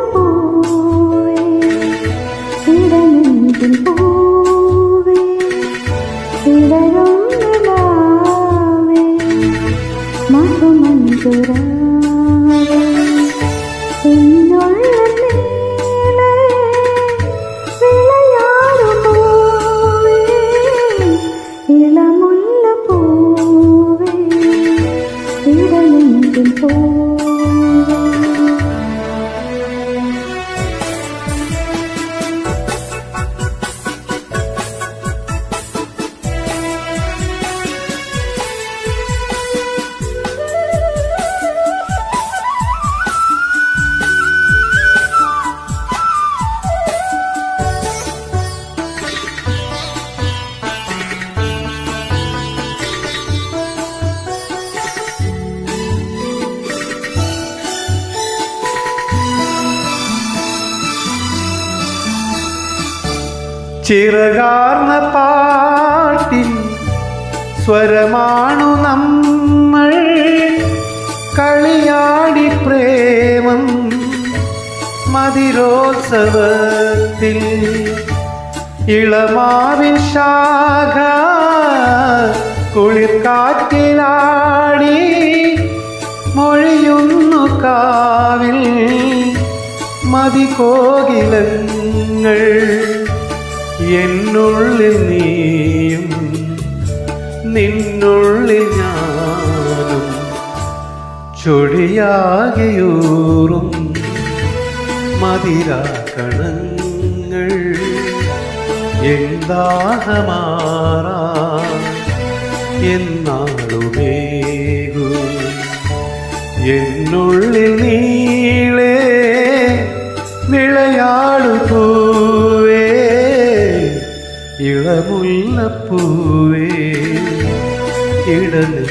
ഇളമുല്ലപ്പൂവേ ഇടനെഞ്ചിൻ പൂവേ ഇടരും നിലാവേ മധുമഞ്ജുരാവേ എന്നുള്ളിൽ നീളെ വിളയാടുപൂവേ ഇളമുല്ലപ്പൂവേ ഇടനെഞ്ചിൻ പൂവേ ചിറകാർന്ന പാട്ടിൽ സ്വരമാണു നമ്മൾ കളിയാടി പ്രേമം മതിരോത്സവത്തിൽ ഇളമാവിൻ ശാഖ കുളിർക്കാറ്റിലാടി മൊഴിയുന്നു കാവിൽ മതികോകിലങ്ങൾ. എന്നുള്ളിൽ നീയും നിന്നുള്ളിൽ ഞാനും. ചൊടിയാകെയൂറും മതിരാക്കണങ്ങൾ എന്താഹമാറാ എന്നാളുമേകു. എന്നുള്ളിൽ നീളേ വിളയാടു പൂവേ ഇളമുല്ലപ്പൂവേ ഇടനെഞ്ചി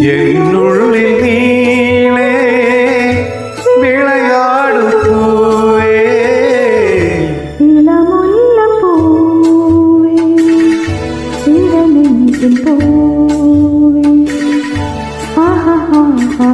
என்னுள்ளில் நீளே விளையாடும் பூவே. இளமுள்ள பூவே இளமெஞ்சின் பூவே. ஆஹா ஆஹா.